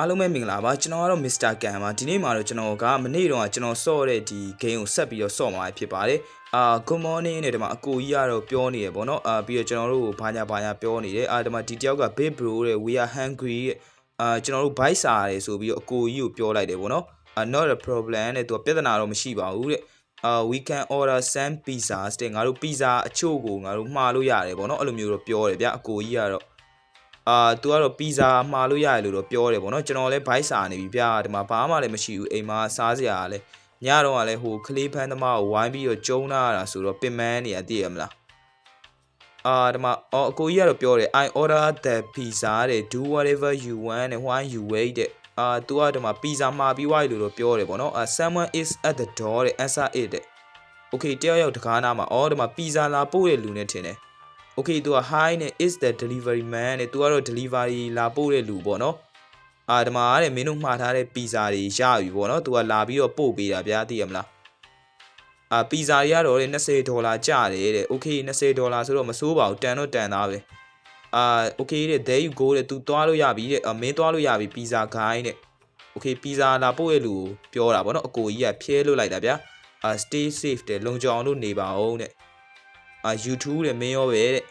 အားလုံးပဲမင်္ဂလာပါကျွန်တော်ကတော့ Mr. Kan ပါဒီနေ့မှာတော့ကျွန်တော်ကမနေ့တော့ကျွန်တော်ဆော့တဲ့ဒီ game ကိုဆက်ပြီးတော့ဆော့မှာဖြစ်ပါတယ်အာ good morning နဲ့ဒီမှာအကိုကြီးကတော့ပြောနေရပေါ့နော်အာပြီးတော့ကျွန်တော်တို့ဘာညာဘာညာပြောနေတယ်အာဒီမှာဒီတယောက်က big bro တဲ့ we are hungry တဲ့အာကျွန်တော်တို့ bite စာရတယ်ဆိုပြီးတော့အကိုကြီးကိုပြောလိုက်တယ်ပေါ့နော်အာ not a problem တဲ့သူကပြဿနာတော့မရှိပါဘူးတဲ့အာ we can order some pizzas တဲ့ငါတို့ pizza အချို့ကိုငါတို့မှားလို့ရတယ်ပေါ့နော်အဲ့လိုမျိုးတော့ပြောတယ်ဗျအကိုကြီးကတော့ အာသူကတော့ပီဇာမှာလို့ရတယ်လို့တော့ပြောတယ်ပေါ့နော်ကျွန်တော်လည်းဘိုက်စာနေပြီဗျာဒီမှာဘာမှလည်းမရှိဘူးအိမ်မှာစားစရာလည်းညတော့ကလည်းဟိုကလေးဖန်းသမားကိုဝိုင်းပြီးတော့ကျုံးလာတာဆိုတော့ပင်မန်းနေရတည်ရမလားအာဒီမှာအော်အကိုကြီးကတော့ပြောတယ် I order the pizza တဲ့ do whatever you want and why you wait တဲ့အာသူကဒီမှာပီဇာမှာပြီးွားပြီလို့တော့ပြောတယ်ပေါ့နော်အာ someone is at the door တဲ့ answer it တဲ့ okay တယောက်ယောက်တကားနာမှာအော်ဒီမှာပီဇာလာပို့တဲ့လူနဲ့ထင်တယ် okay သူက hi နဲ့ is the delivery man နဲ့သူကတော့ delivery လာပို့တဲ့လူပေါ့နော်အာဒီမှာတဲ့မင်းတို့မှားထားတဲ့ပီဇာတွေရပြီပေါ့နော်သူကလာပြီးတော့ပို့ပေးတာဗျာသိရမလားအာပီဇာတွေကတော့တဲ့20ဒေါ်လာကျတယ်တဲ့ okay 20ဒေါ်လာဆိုတော့မစိုးပါဘူးတန်တော့တန်သားပဲအာ okay တဲ့ there you go တဲ့သူသွားလို့ရပြီတဲ့အာမင်းသွားလို့ရပြီပီဇာဂိုင်းတဲ့ okay ပီဇာလာပို့ရဲ့လူကိုပြောတာပေါ့နော်အကိုကြီးကဖြဲလို့လိုက်တာဗျာအာ stay safe တဲ့လုံခြုံအောင်လို့နေပါအောင်တဲ့ အာ YouTube တဲ့မင်းရောပဲတဲ့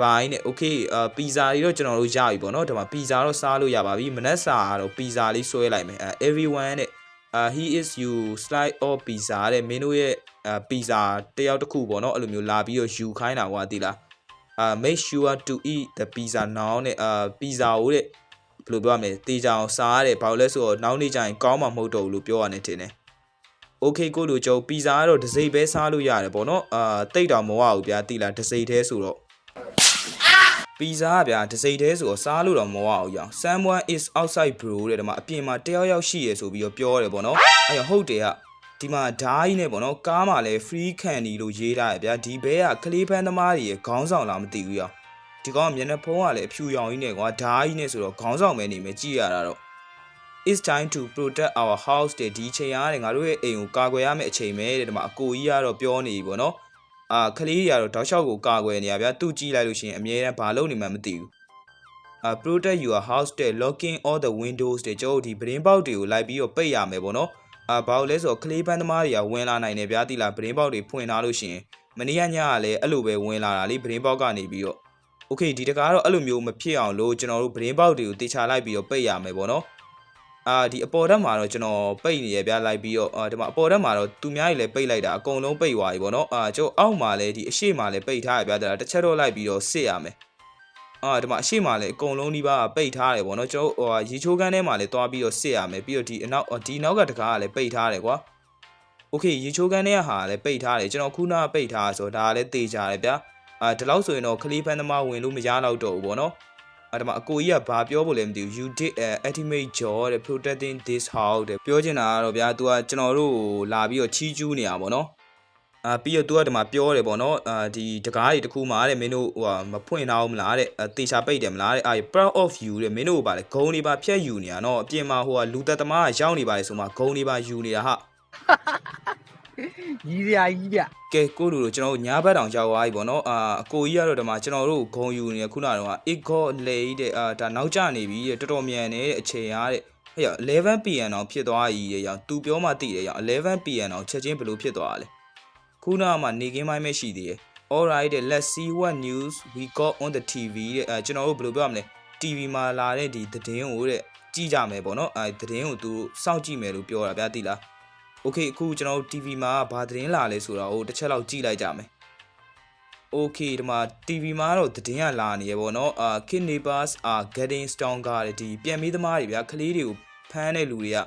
ဘိုင်းတဲ့ okay အာပီဇာတွေတော့ကျွန်တော်တို့ရပြီပေါ့နော်ဒီမှာပီဇာတော့စားလို့ရပါပြီမနက်စာကတော့ပီဇာလေးဆွဲလိုက်မယ်အဲ everyone တဲ့အာ he is you slide or pizza တဲ့မင်းတို့ရဲ့အာပီဇာတယောက်တစ်ခုပေါ့နော်အဲ့လိုမျိုးလာပြီးတော့ယူခိုင်းတာကွာသိလားအာ make sure to eat the pizza now တဲ့အာပီဇာကိုတဲ့ဘယ်လိုပြောရမလဲတေချာအောင်စားရတယ်ဘာလို့လဲဆိုတော့နောက်နေ့ကျရင်ကောင်းမှာမဟုတ်တော့ဘူးလို့ပြောရတယ်ထင်တယ် โอเคကိုလူကျုံပီဇာကတော့တစ်စိတ်ပဲစားလို့ရတယ်ပေါ့နော်အာတိတ်တော်မဝဘူးဗျာတိလားတစ်စိတ်သေးဆိုတော့ပီဇာကဗျာတစ်စိတ်သေးဆိုတော့စားလို့တော့မဝဘူးကြောင် someone is outside bro တဲ့ဒီမှာအပြင်မှာတယောက်ယောက်ရှိရဆိုပြီးတော့ပြောတယ်ပေါ့နော်အဲ့ရဟုတ်တယ်ကဒီမှာဓားကြီးနဲ့ပေါ့နော်ကားမှာလည်း free candy လို့ရေးထားရဗျာဒီဘဲကကလေးဖန်းသမားတွေရဲ့ခေါင်းဆောင်လားမသိဘူးရောဒီကောင်ကမျက်နှာဖုံးကလည်းအဖြူရောင်ကြီးနဲ့ကွာဓားကြီးနဲ့ဆိုတော့ခေါင်းဆောင်ပဲနေမယ်ကြည့်ရတာတော့ it's time to protect our house တဲ့ဒီအချိန်အားတဲ့ငါတို့ရဲ့အိမ်ကိုကာကွယ်ရမယ့်အချိန်ပဲတဲ့ဒီမှာအကိုကြီးကတော့ပြောနေပြီပေါ့နော်အာခလေးကြီးကတော့တောက်လျှောက်ကိုကာကွယ်နေရဗျာသူ့ကြည့်လိုက်လို့ရှိရင်အမြဲတမ်းဘာလုပ်နေမှမသိဘူးအာ protect your house တဲ့ locking all the windows တဲ့ကျွန်တော်တို့ဒီပရင်းပေါက်တွေကိုလိုက်ပြီးတော့ပိတ်ရမယ်ပေါ့နော်အာဘာလို့လဲဆိုတော့ခလေးပန်းသမားတွေကဝင်လာနိုင်တယ်ဗျာတိလားပရင်းပေါက်တွေဖွင့်ထားလို့ရှိရင်မနေ့ကညကလည်းအဲ့လိုပဲဝင်လာတာလေပရင်းပေါက်ကနေပြီးတော့ okay ဒီတကားတော့အဲ့လိုမျိုးမဖြစ်အောင်လို့ကျွန်တော်တို့ပရင်းပေါက်တွေကိုတေချာလိုက်ပြီးတော့ပိတ်ရမယ်ပေါ့နော် အာဒီအပေါ်ဓာတ်မှာတော့ကျွန်တော်ပိတ်နေရပြလိုက်ပြီးတော့အာဒီမှာအပေါ်ဓာတ်မှာတော့သူများကြီးလည်းပိတ်လိုက်တာအကုန်လုံးပိတ်သွားပြီပေါ့နော်အာကျွန်တော်အောက်မှာလည်းဒီအရှိမှာလည်းပိတ်ထားရပြတာတစ်ချက်တော့လိုက်ပြီးတော့စစ်ရမယ်အာဒီမှာအရှိမှာလည်းအကုန်လုံးဒီပါပိတ်ထားတယ်ပေါ့နော်ကျွန်တော်ဟိုရေချိုးကန်းထဲမှာလည်းသွားပြီးတော့စစ်ရမယ်ပြီးတော့ဒီအနောက်ဒီနောက်ကတကားကလည်းပိတ်ထားတယ်ကွာโอเคရေချိုးကန်းထဲကဟာလည်းပိတ်ထားတယ်ကျွန်တော်ခုနကပိတ်ထားဆိုတော့ဒါကလည်းတေချာတယ်ဗျာအာဒီလောက်ဆိုရင်တော့ခလီဖန်သမားဝင်လို့မရတော့တော့ဘူးပေါ့နော် အဲ့ဒါမှအကိုကြီးကဘာပြောဖို့လဲမသိဘူး you did an ultimate job တဲ့ protecting this house တဲ့ပြောချင်တာကတော့ဗျာ तू ကကျွန်တော်တို့ကိုလာပြီးတော့ချီးကျူးနေတာပေါ့နော်အာပြီးတော့ तू ကဒီမှာပြောတယ်ပေါ့နော်အာဒီတကားတွေတခုမှတဲ့မင်းတို့ဟိုဟာမဖွင့်ထားဘူးမလားတဲ့တေချာပိတ်တယ်မလားတဲ့အာ proud of you တဲ့မင်းတို့ကပါလေဂုံတွေပါဖြတ်ယူနေတာနော်အပြင်မှာဟိုဟာလူသက်သမားကရောက်နေပါလေဆိုမှဂုံတွေပါယူနေတာဟာ ကြီးစရာကြီးဗျကဲကိုလူတို့ကျွန်တော်တို့ညာဘက်တောင်ကြောက်သွားပြီပေါ့နော်အာအကိုကြီးကတော့ဒီမှာကျွန်တော်တို့ဂုံယူနေခုနကတော့ it got late တဲ့အာဒါနောက်ကျနေပြီတဲ့တော်တော်မြန်နေတဲ့အချိန်အားတဲ့ဟဲ့ရ 11pm တောင်ဖြစ်သွားပြီတဲ့ရောင်သူပြောမှသိတယ်ရောင် 11pm တောင်ချက်ချင်းဘယ်လိုဖြစ်သွားလဲခုနကမှနေကင်းပိုင်းပဲရှိသေးတယ် alright တဲ့ let's see what news we got on the tv တဲ့အဲကျွန်တော်တို့ဘယ်လိုပြောရမလဲ tv မှာလာတဲ့ဒီသတင်းကိုတဲ့ကြည့်ကြမယ်ပေါ့နော်အဲသတင်းကိုသူစောင့်ကြည့်မယ်လို့ပြောတာဗျာသိလား โอเคအခုကျွန်တော်တို့ TV မှာဘာသတင်းလာလဲဆိုတာကိုတစ်ချက်လောက်ကြည့်လိုက်ကြမယ်โอเคဒီမှာ TV မှာတော့သတင်းကလာနေရပေါ့နော်အာ kid neighbors are getting stronger တဲ့ဒီပြန်မေးသမားတွေဗျာကလေးတွေကိုဖမ်းတဲ့လူတွေက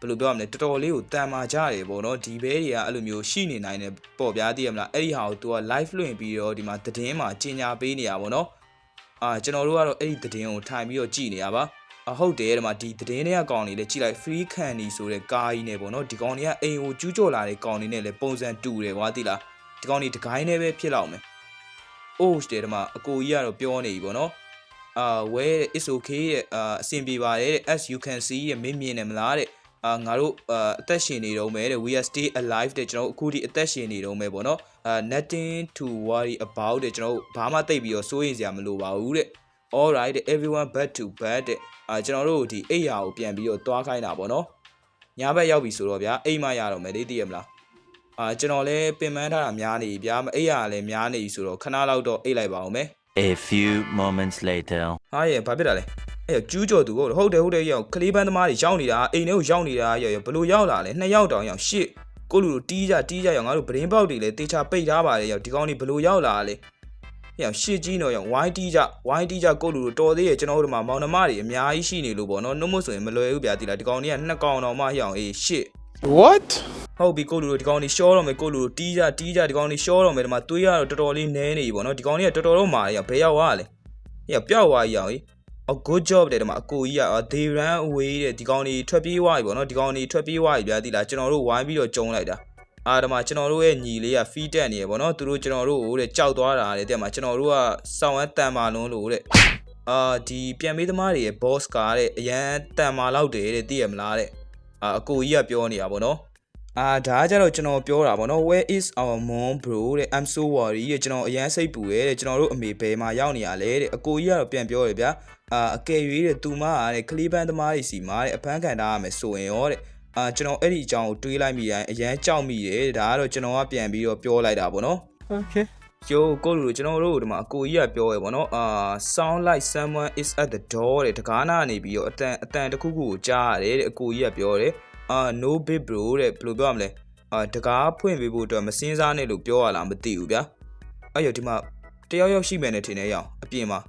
ဘယ်လိုပြောရမလဲတော်တော်လေးကိုတန်မာကြတယ်ပေါ့နော်ဒီဘဲတွေကအဲ့လိုမျိုးရှိနေနိုင်တယ်ပေါ့ဗျာသိရမလားအဲ့ဒီဟာကို तू က live လွှင့်ပြီးတော့ဒီမှာသတင်းမှာကြီးညာပေးနေရပါပေါ့နော်အာကျွန်တော်တို့ကတော့အဲ့ဒီသတင်းကိုထိုင်ပြီးတော့ကြည့်နေရပါ အဟုတ်တယ်ဒီမှာဒီသတင်းတွေကကောင်နေလေကြည့်လိုက် free candy ဆိုတဲ့ကားကြီးနဲ့ပေါ့နော်ဒီကောင်တွေကအိမ်ကိုကျူးကျော်လာတဲ့ကောင်တွေနဲ့လည်းပုံစံတူတယ်ကွာသိလားဒီကောင်တွေတကိုင်းနဲ့ပဲဖြစ်လောက်မယ်။ oh တဲ့ဒီမှာအကိုကြီးကတော့ပြောနေပြီပေါ့နော်အာ where is okay တဲ့အာအဆင်ပြေပါတယ်တဲ့ as you can see တဲ့မင်းမြင်တယ်မလားတဲ့အာငါတို့အာအသက်ရှင်နေတော့မယ်တဲ့ we are stay alive တဲ့ကျွန်တော်တို့အခုဒီအသက်ရှင်နေတော့မယ်ပေါ့နော်အာ nothing to worry about တဲ့ကျွန်တော်တို့ဘာမှသိပ်ပြီးတော့စိုးရိမ်စရာမလိုပါဘူးတဲ့ all right တဲ့ everyone back to bed တဲ့အာကျွန်တော်တို့ဒီအိပ်ယာကိုပြန်ပြီးတော့တွားခိုင်းတာပေါ့နော်ညဘက်ရောက်ပြီဆိုတော့ဗျာအိမ်မရတော့မယ်လေသိရမလားအာကျွန်တော်လည်းပင်ပန်းထားတာများနေပြီဗျာမအိပ်ယာလည်းများနေပြီဆိုတော့ခဏလောက်တော့အိပ်လိုက်ပါအောင်မယ် A few moments later. ဟာရဲ့ဘာဖြစ်တာလဲအဲ့ကျူးကျော်သူဟုတ်ဟုတ်တယ်ဟုတ်တယ်ရောက်ကလေးပန်းသမားတွေရောက်နေတာအိမ်ထဲကိုရောက်နေတာရောဘလို့ရောက်လာလဲနှစ်ယောက်တောင်ရောက်ရှစ်ကိုလူတို့တီးကြတီးကြရောက်ငါတို့ပရင်းပေါက်တွေလည်းတေချာပိတ်ထားပါတယ်ရောက်ဒီကောင်းကြီးဘလို့ရောက်လာလဲ ရောက်ရှစ်ကြီးတော့ရောက်ဝိုင်းတီးကြဝိုင်းတီးကြကိုလူတို့တော်သေးရဲ့ကျွန်တော်တို့မှာမောင်နှမတွေအများကြီးရှိနေလို့ပေါ့နော်နှုတ်မဆိုရင်မလွယ်ဘူးဗျာဒီလားဒီကောင်းကြီးကနှစ်ကောင်တော်မှရောက်အေးရှစ် What? ဟုတ်ပြီကိုလူတို့ဒီကောင်ကြီးရှောတော့မယ်ကိုလူတို့တီးကြတီးကြဒီကောင်ကြီးရှောတော့မယ်ဒီမှာတွေးရတော့တော်တော်လေးနဲနေပြီပေါ့နော်ဒီကောင်ကြီးကတော်တော်တော့မာရဘယ်ရောက်သွားလဲဟဲ့ပျောက်သွားကြီးအောင်ဟေး a good job တဲ့ဒီမှာအကိုကြီးက they ran away တဲ့ဒီကောင်ကြီးထွက်ပြေးသွားပြီပေါ့နော်ဒီကောင်ကြီးထွက်ပြေးသွားပြီဗျာဒီလားကျွန်တော်တို့ဝိုင်းပြီးတော့ကျုံလိုက်တာ အာဒီမှာကျွန်တော်တို့ရဲ့ညီလေးက feed တက်နေရပေါ့နော်သူတို့ကျွန်တော်တို့ဟိုတဲ့ကြောက်သွားတာတဲ့တဲ့မှာကျွန်တော်တို့ကစောင်းဝမ်းတန်မာလုံးလို့တဲ့အာဒီပြန်မေးသမားတွေရဲ့ boss ကတဲ့အရန်တန်မာလောက်တယ်တဲ့သိရမလားတဲ့အာအကိုကြီးကပြောနေတာပေါ့နော်အာဒါကကြတော့ကျွန်တော်ပြောတာပေါ့နော် where is our mom bro တဲ့ i'm so worried တဲ့ကျွန်တော်အရန်စိတ်ပူရဲ့တဲ့ကျွန်တော်တို့အမေဘယ်မှာရောက်နေရလဲတဲ့အကိုကြီးကတော့ပြန်ပြောတယ်ဗျာအာအကယ်၍တဲ့သူမကတဲ့ကလေးပန်းသမားတွေစီမှာတဲ့အဖမ်းခံထားရမယ်ဆိုရင်ရောတဲ့ အာကျွန်တော်အဲ့ဒီအကြောင်းကိုတွေးလိုက်မိရင်အရန်ကြောက်မိတယ်တဲ့ဒါကတော့ကျွန်တော်ကပြန်ပြီးတော့ပြောလိုက်တာပေါ့နော် Okay. ကျိုးကိုလူကျွန်တော်တို့ဒီမှာအကိုကြီးကပြောရပေါ့နော်အာ sound like someone is at the door တဲ့တကားနာနေပြီးတော့အတန်အတန်တစ်ခုခုကိုကြားရတယ်တဲ့အကိုကြီးကပြောတယ်အာ no big bro တဲ့ဘယ်လိုပြောရမလဲအာတကားဖွင့်ပေးဖို့အတွက်မစင်းစားနဲ့လို့ပြောရလားမသိဘူးဗျာအဲ့ရဒီမှာတယောက်ယောက်ရှိမယ်နဲ့ထင်နေရအောင်အပြင်မှာ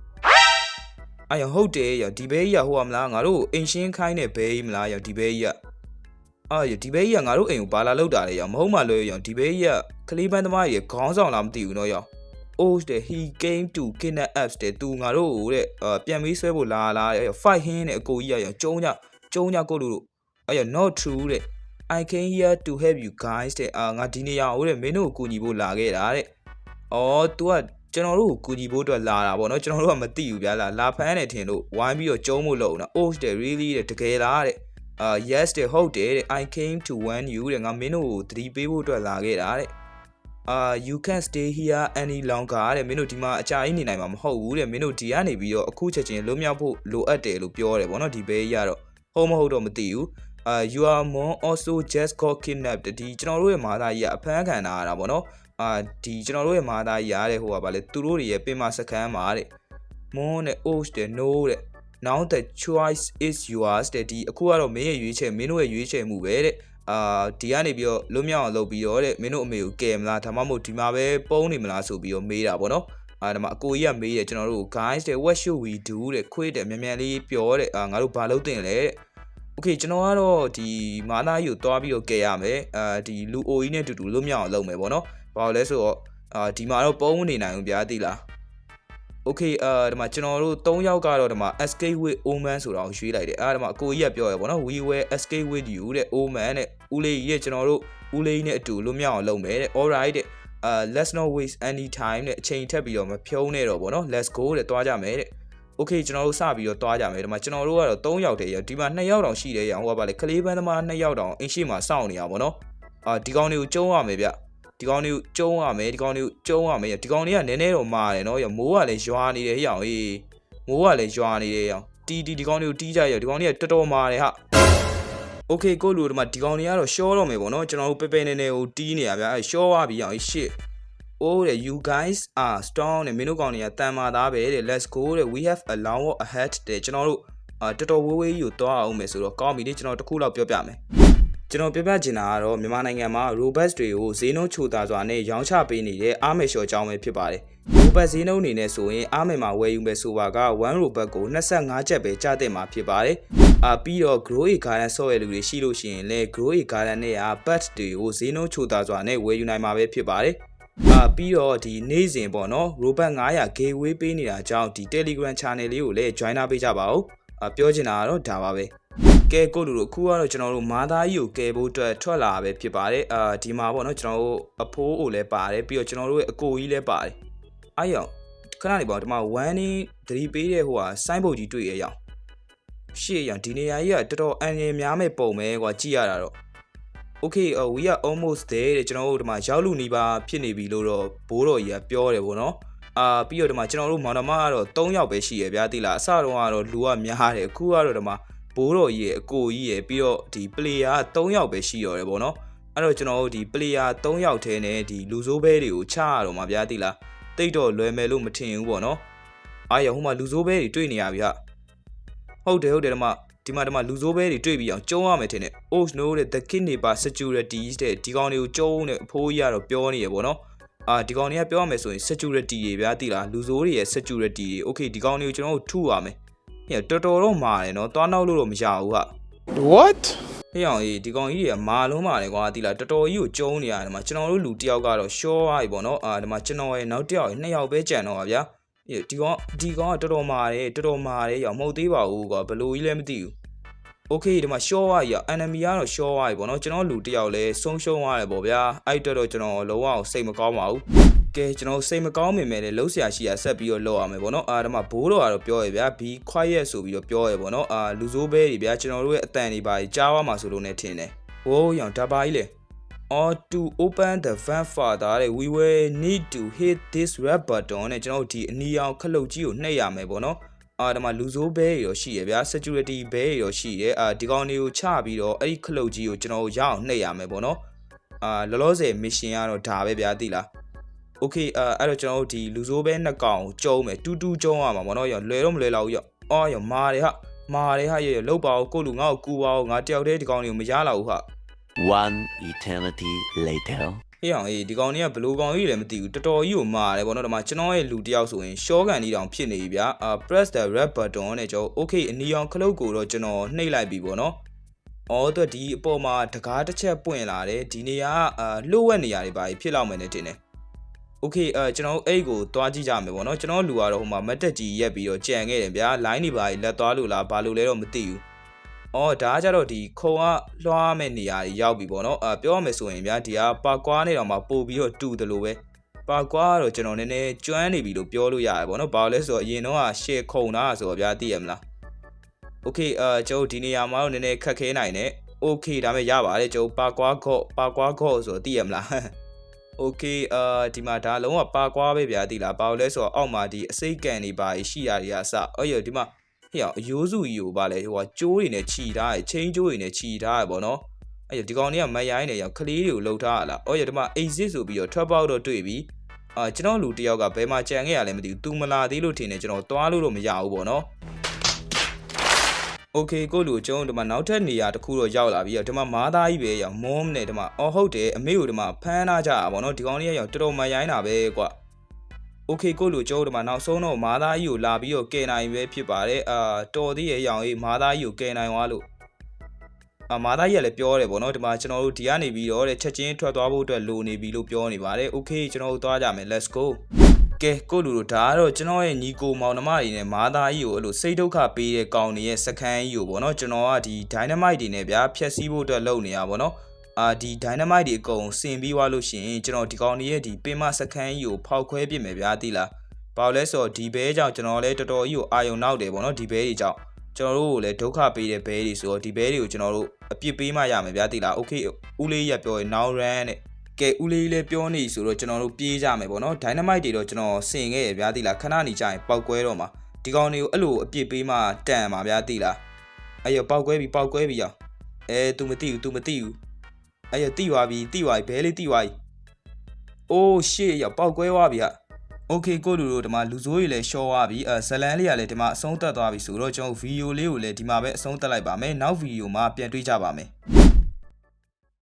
အဲ့ရဟုတ်တယ်ရဒီဘဲကြီးကဟိုကမလားငါတို့အိမ်ရှင်းခိုင်းတဲ့ဘဲကြီးမလားရဒီဘဲကြီးက အာရဒီဘဲကြီးကငါတို့အိမ်ကိုဘာလာလောက်တာလဲရမဟုတ်မှလွယ်ရဒီဘဲကြီးကကလေးပန်းသမားကြီးခေါင်းဆောင်လားမသိဘူးနော်ရ oh တဲ့ he came to kidnap us တဲ့သူငါတို့ကိုတဲ့အာပြန်ပြီးဆွဲဖို့လာလာတဲ့ fight ဟင်းတဲ့အကိုကြီးရရကျုံးကြကျုံးကြကိုလူတို့အဲ့ရ not true တဲ့ I came here to help you guys တဲ့အာငါဒီနေရာကိုတဲ့မင်းတို့ကိုကူညီဖို့လာခဲ့တာတဲ့အော် तू ကကျွန်တော်တို့ကိုကူညီဖို့အတွက်လာတာပေါ့နော်ကျွန်တော်တို့ကမသိဘူးဗျာလာလာဖမ်းနေထင်လို့ဝိုင်းပြီးတော့ကျုံးဖို့လုပ်နေတာ oh တဲ့ really တဲ့တကယ်လားတဲ့ အာ yes တဲ့ဟုတ်တယ်တဲ့ I came to warn you တဲ့ငါမင်းတို့ကိုသတိပေးဖို့အတွက်လာခဲ့တာတဲ့ uh you can stay here any longer တဲ့မင်းတို့ဒီမှာအကြာကြီးနေနိုင်မှာမဟုတ်ဘူးတဲ့မင်းတို့ဒီကနေပြီးတော့အခုချက်ချင်းလွတ်မြောက်ဖို့လိုအပ်တယ်လို့ပြောတယ်ဗောနော်ဒီဘေးကြီးကတော့ဟုတ်မဟုတ်တော့မသိဘူး uh you are more also just got kidnapped ဒီကျွန်တော်တို့ရဲ့မာသားကြီးကအဖမ်းခံထားရတာဗောနော်အာဒီကျွန်တော်တို့ရဲ့မာသားကြီးရတဲ့ဟိုကဗာလေသူတို့တွေရဲ့ပင်မစခန်းမှာတဲ့ moon နဲ့ osh တဲ့ no တဲ့ now the choice is yours တဲ့ဒီအခုကတော့မင်းရဲ့ရွေးချယ်မင်းတို့ရဲ့ရွေးချယ်မှုပဲတဲ့အာဒီကနေပြီးတော့လွတ်မြောက်အောင်လုပ်ပြီးတော့တဲ့မင်းတို့အမေကိုကယ်မလားဒါမှမဟုတ်ဒီမှာပဲပုံးနေမလားဆိုပြီးတော့မေးတာပေါ့နော်အာဒါမှအကိုကြီးကမေးတယ်ကျွန်တော်တို့ guys တဲ့ what should we do တဲ့ခွေးတဲ့မြန်မြန်လေးပြောတဲ့အာငါတို့ဘာလုပ်တင်လဲတဲ့ Okay ကျွန်တော်ကတော့ဒီမာနာကြီးကိုတွားပြီးတော့ကယ်ရမယ်အာဒီလူအိုကြီးနဲ့တူတူလွတ်မြောက်အောင်လုပ်မယ်ပေါ့နော်ဘာလို့လဲဆိုတော့အာဒီမှာတော့ပုံးမနေနိုင်ဘူးဗျာသိလား Okay အာဒီမှာကျွန်တော်တို့၃ယောက်ကတော့ဒီမှာ escape with oman ဆိုတာကိုရွေးလိုက်တယ်အာဒီမှာအကိုကြီးကပြောရပေါ့နော် we will escape with you တဲ့ oman တဲ့ဦးလေးကြီးရဲ့ကျွန်တော်တို့ဦးလေးကြီးနဲ့အတူလွတ်မြောက်အောင်လုပ်မယ်တဲ့ all right တဲ့အာ let's not waste any time တဲ့အချိန်ထပ်ပြီးတော့မဖြုံးနဲ့တော့ပေါ့နော် let's go တဲ့တွားကြမယ်တဲ့ Okay ကျွန်တော်တို့စပြီးတော့တွားကြမယ်ဒီမှာကျွန်တော်တို့ကတော့၃ယောက်တည်းရဒီမှာ2ယောက်တောင်ရှိတယ်ရဟိုကပါလေကလေးပန်းသမား2ယောက်တောင်အင်းရှိမှာစောင့်နေရပါဘောနော်အာဒီကောင်တွေကိုကျုံးရမယ်ဗျ ဒီကောင်တွေကိုကျုံးရမယ်ဒီကောင်တွေကိုကျုံးရမယ်ဒီကောင်တွေကနည်းနည်းတော့မာတယ်နော်ရမိုးကလည်းရွာနေတယ်ဟေ့အောင်ဟေးမိုးကလည်းရွာနေတယ်ဟေ့အောင်တီးတီးဒီကောင်တွေကိုတီးကြရဒီကောင်တွေကတော်တော်မာတယ်ဟာ Okay ကိုလူဒီမှာဒီကောင်တွေကတော့ရှောတော့မယ်ပေါ့နော်ကျွန်တော်တို့ပဲပဲနေနေကိုတီးနေရဗျအဲရှောသွားပြီအောင် shit Oh တဲ့ you guys are strong တဲ့မင်းတို့ကောင်တွေကတန်မာသားပဲတဲ့ let's go တဲ့ we have a long walk ahead တဲ့ကျွန်တော်တို့အာတော်တော်ဝေးဝေးကြီးကိုတွားအောင်မယ်ဆိုတော့ကောင်းပြီလေကျွန်တော်တစ်ခုလောက်ပြောပြမယ် ကျွန်တော်ပြောပြချင်တာကတော့မြန်မာနိုင်ငံမှာ robots တွေကိုဈေးနှုန်းချိုသာစွာနဲ့ရောင်းချပေးနေတဲ့အားမယ်လျှော်ကြောင်းပဲဖြစ်ပါတယ် robot ဈေးနှုန်းအနေနဲ့ဆိုရင်အားမယ်မှာဝယ်ယူမယ်ဆိုပါက1 robot ကို25ကျပ်ပဲကျတဲ့မှာဖြစ်ပါတယ်အာပြီးတော့ grow a garden ဆော့ရလူတွေရှိလို့ရှိရင်လည်း grow a garden နဲ့က pet တွေကိုဈေးနှုန်းချိုသာစွာနဲ့ဝယ်ယူနိုင်မှာပဲဖြစ်ပါတယ်အာပြီးတော့ဒီနေ့စဉ်ပေါ့နော် robot 900 giveaway ပေးနေတာကြောင့်ဒီ Telegram channel လေးကိုလည်း join နာပေးကြပါဦးအာပြောချင်တာကတော့ဒါပါပဲ ကဲကိုလူတို့အခုကတော့ကျွန်တော်တို့မာသားကြီးကိုကယ်ဖို့အတွက်ထွက်လာပဲဖြစ်ပါတယ်အာဒီမှာပေါ့နော်ကျွန်တော်တို့အဖိုးကိုလည်းပါတယ်ပြီးတော့ကျွန်တော်တို့ရဲ့အကိုကြီးလည်းပါတယ်အားရောင်ခဏနေပါဦးဒီမှာ1နေသတိပေးတဲ့ဟိုဟာစိုင်းပုတ်ကြီးတွေ့ရရအောင်ရှေ့ရအောင်ဒီနေရာကြီးကတော်တော်အန်ရများမဲ့ပုံပဲကွာကြည့်ရတာတော့ Okay uh, we are almost there တဲ့ကျွန်တော်တို့ဒီမှာရောက်လူနေပါဖြစ်နေပြီလို့တော့ဘိုးတော်ကြီးကပြောတယ်ဗောနော်အာပြီးတော့ဒီမှာကျွန်တော်တို့မောင်နှမကတော့3ယောက်ပဲရှိရဗျာတိလားအစတော့ကတော့လူကများတယ်အခုကတော့ဒီမှာ ဘိုးတော်ကြီးရဲ့အကိုကြီးရဲ့ပြီးတော့ဒီ player က3ယောက်ပဲရှိရတယ်ပေါ့နော်အဲ့တော့ကျွန်တော်တို့ဒီ player 3ယောက်ထဲနဲ့ဒီလူစိုးဘဲတွေကိုချရတော့မှာဗျာတိလားတိတ်တော့လွယ်မယ်လို့မထင်ဘူးပေါ့နော်အားရဟိုမှာလူစိုးဘဲတွေတွေ့နေရပြီဟာဟုတ်တယ်ဟုတ်တယ်ဒီမှာဒီမှာဒီမှာလူစိုးဘဲတွေတွေ့ပြီးအောင်ကျုံးရမယ်ထင်တယ် Oh no တဲ့ the kidnapper securities တဲ့ဒီကောင်တွေကိုကျုံးတဲ့အဖိုးကြီးကတော့ပြောနေရပေါ့နော်အာဒီကောင်တွေကပြောရမယ်ဆိုရင် security တွေဗျာတိလားလူဆိုးတွေရဲ့ security တွေ okay ဒီကောင်တွေကိုကျွန်တော်တို့ထုရမယ် ဟဲ့တော်တော်တော့မာတယ်နော်သွားနောက်လို့တော့မရဘူးဟာ What? ဟဲ့အောင်ကြီးဒီကောင်ကြီးတွေကမာလုံးမာတယ်ကွာတိလားတော်တော်ကြီးကိုကျုံးနေရတယ်မှာကျွန်တော်တို့လူတယောက်ကတော့ sure ရပြီပေါ့နော်အာဒီမှာကျွန်တော်ရဲ့နောက်တစ်ယောက်ရဲ့နှစ်ယောက်ပဲကြံတော့ပါဗျာဟဲ့ဒီကောင်ဒီကောင်ကတော်တော်မာတယ်တော်တော်မာတယ်ရောမဟုတ်သေးပါဘူးကွာဘလို့ကြီးလည်းမသိဘူး okay ဒီမှာ sure ရရ enemy ကတော့ sure ရပြီပေါ့နော်ကျွန်တော်လူတယောက်လည်းဆုံးရှုံးရတယ်ပေါ့ဗျာအဲ့တော့တော့ကျွန်တော်လုံးဝစိတ်မကောင်းပါဘူး ကဲကျွန်တော်စိတ်မကောင်းမိမယ်လေလှုပ်ရှားရှိရဆက်ပြီးတော့လောက်ရမယ်ပေါ့နော်အာဒါမှဘိုးတော်ကတော့ပြောရဗျာ be quiet ဆိုပြီးတော့ပြောရပေါ့နော်အာလူစိုးဘဲတွေဗျာကျွန်တော်တို့ရဲ့အတန်တွေပါကြီးကြားသွားမှာဆိုလို့ ਨੇ ထင်တယ်ဟိုးရောင်ဒါပါကြီးလေ or to open the van father တဲ့ we will need to hit this red button နဲ့ကျွန်တော်တို့ဒီအနီရောင်ခလုတ်ကြီးကိုနှိပ်ရမယ်ပေါ့နော်အာဒါမှလူစိုးဘဲတွေရောရှိရဗျာ security ဘဲတွေရောရှိရအာဒီကောင်တွေကိုချပြီးတော့အဲ့ဒီခလုတ်ကြီးကိုကျွန်တော်တို့ရအောင်နှိပ်ရမယ်ပေါ့နော်အာလောလောဆယ် mission ကတော့ဒါပဲဗျာသိလား โอเคအဲအဲ့တော့ကျွန်တော်တို့ဒီလူဆိုးပဲနှစ်ကောင်ကိုကျုံးမယ်တူတူကျုံးရမှာဗောနော်ရလွယ်တော့မလွယ်တော့ဘူးရအော်ရမာတယ်ဟာမာတယ်ဟာရရလောက်ပါအောင်ကိုလူငါ့ကိုကူပါအောင်ငါတယောက်တည်းဒီကောင်တွေကိုမရလောက်ဘူးဟာ One eternity later. ဟေးအောင်အေးဒီကောင်တွေကဘလူကောင်ကြီးလည်းမသိဘူးတော်တော်ကြီးကိုမာတယ်ဗောနော်ဒီမှာကျွန်တော်ရဲ့လူတယောက်ဆိုရင်ရှော့ကန်ကြီးတောင်ဖြစ်နေပြီဗျာအာ press the red button နဲ့ကျွန်တော် okay အနီအောင်ခလုတ်ကိုတော့ကျွန်တော်နှိပ်လိုက်ပြီဗောနော်အော်တော့ဒီအပေါ်မှာတကားတစ်ချက်ပွင့်လာတယ်ဒီနေရာကအာလှုပ်ဝက်နေရာတွေပါဖြစ်လောက်မယ်နဲ့တင်တယ် โอเคအဲကျွန်တော်တို့အဲ့ကိုသွားကြည့်ကြမယ်ပေါ့နော်ကျွန်တော်လူကတော့ဟိုမှာမက်တက်ကြီးရက်ပြီးတော့ကြံခဲ့တယ်ဗျာ line တွေပါလက်သွားလို့လားဘာလို့လဲတော့မသိဘူးအော်ဒါကကြတော့ဒီခုံကလွှားမဲ့နေရာကြီးရောက်ပြီပေါ့နော်အဲပြောရမယ်ဆိုရင်ဗျာဒီကပါကွာနေတော့မှပို့ပြီးတော့တူတယ်လို့ပဲပါကွာကတော့ကျွန်တော်နည်းနည်းကျွမ်းနေပြီလို့ပြောလို့ရတယ်ပေါ့နော်ဘာလို့လဲဆိုတော့အရင်တော့ရှေ့ခုံတာဆိုတော့ဗျာသိရမလားโอเคအဲကျွန်တော်ဒီနေရာမှာတော့နည်းနည်းခက်ခဲနိုင်တယ်โอเคဒါမဲ့ရပါတယ်ကျွန်တော်ပါကွာခော့ပါကွာခော့ဆိုတော့သိရမလား โอเคအာဒီမှာဒါလုံးဝပါကွာပဲဗျာတိလားဘာလို့လဲဆိုတော့အောက်မှာဒီအစိတ်ကန်တွေပါရှိရတွေအစအော်ရဒီမှာဟေ့အယိုးစုကြီးကိုဗာလဲဟိုကကျိုးတွေနဲ့ခြီထားတယ်ချင်းကျိုးတွေနဲ့ခြီထားတယ်ဗောနော်အဲ့ရဒီကောင်တွေကမရိုင်းနေရောကလေးတွေကိုလှုပ်ထားရလားအော်ရဒီမှာ exit ဆိုပြီးတော့ trap out တော့တွေ့ပြီအာကျွန်တော်လူတယောက်ကဘယ်မှာကြံခဲ့ရလဲမသိဘူး तू မလာသေးလို့ထင်တယ်ကျွန်တော်သွားလို့တော့မရဘူးဗောနော် okay ကိုလူကျွန်တော်ဒီမှာနောက်ထပ်နေရာတစ်ခုတော့ရောက်လာပြီဒီမှာမားသားကြီးပဲရောမွန်းနဲ့ဒီမှာအော်ဟုတ်တယ်အမေကိုဒီမှာဖမ်းထားကြတာပေါ့နော်ဒီကောင်လေးရောတော်တော်မရိုင်းတာပဲကွာ okay ကိုလူကျွန်တော်ဒီမှာနောက်ဆုံးတော့မားသားကြီးကိုလာပြီးတော့ကယ်နိုင်ပဲဖြစ်ပါတယ်အာတော်သေးရဲ့ရောင်အေးမားသားကြီးကိုကယ်နိုင်သွားလို့အမာသားကြီးကလည်းပြောတယ်ဗောနော်ဒီမှာကျွန်တော်တို့ဒီကနေပြီးတော့ချက်ချင်းထွက်သွားဖို့အတွက်လိုနေပြီလို့ပြောနေပါတယ်။ Okay ကျွန်တော်တို့သွားကြမယ် Let's go ကဲကိုလူတို့ဒါကတော့ကျွန်တော်ရဲ့ညီကိုမောင်နှမတွေနဲ့မာသားကြီးကိုအဲ့လိုစိတ်ဒုက္ခပေးတဲ့ကောင်တွေရဲ့စခန်းကြီးကိုပေါ့နော်ကျွန်တော်ကဒီ dynamite တွေနဲ့ဗျာဖျက်ဆီးဖို့အတွက်လုပ်နေရပါတော့အာဒီ dynamite တွေအကုန်စင်ပြီးသွားလို့ရှိရင်ကျွန်တော်ဒီကောင်တွေရဲ့ဒီပင်မစခန်းကြီးကိုဖောက်ခွဲပစ်မယ်ဗျာသိလားဘာလို့လဲဆိုတော့ဒီဘဲကြောင့်ကျွန်တော်လည်းတော်တော်ကြီးကိုအာယုံနောက်တယ်ပေါ့နော်ဒီဘဲတွေကြောင့်ကျွန်တော်တို့ကိုလည်းဒုက္ခပေးတဲ့ဘဲတွေဆိုတော့ဒီဘဲတွေကိုကျွန်တော်တို့အပြစ်ပေးမှရမယ်ဗျာသိလား okay ဦးလေးရပြောရင် now run တဲ့ ကဲဦးလေးလည်းပြောနေဆိုတော့ကျွန်တော်တို့ပြေးကြမယ်ပေါ့နော် dynamite တွေတော့ကျွန်တော်ဆင်ခဲ့ရဗျာတိလားခဏနေကြရင်ပောက်ကွဲတော့မှာဒီကောင်တွေကိုအဲ့လိုအပြစ်ပေးမှတန်မှာဗျာတိလားအဲ့ရပောက်ကွဲပြီပောက်ကွဲပြီရောအဲ तू မသိဘူး तू မသိဘူးအဲ့ရတိသွားပြီတိသွားပြီဘဲလေးတိသွားပြီအိုးရှေ့ရောပောက်ကွဲသွားပြီဟာโอเคကိုလူတို့ဒီမှာလူစိုးကြီးလည်းရှော့သွားပြီအဲဇလန်လေးကလည်းဒီမှာအဆုံးသက်သွားပြီဆိုတော့ကျွန်တော်ဗီဒီယိုလေးကိုလည်းဒီမှာပဲအဆုံးသက်လိုက်ပါမယ်နောက်ဗီဒီယိုမှာပြန်တွေ့ကြပါမယ်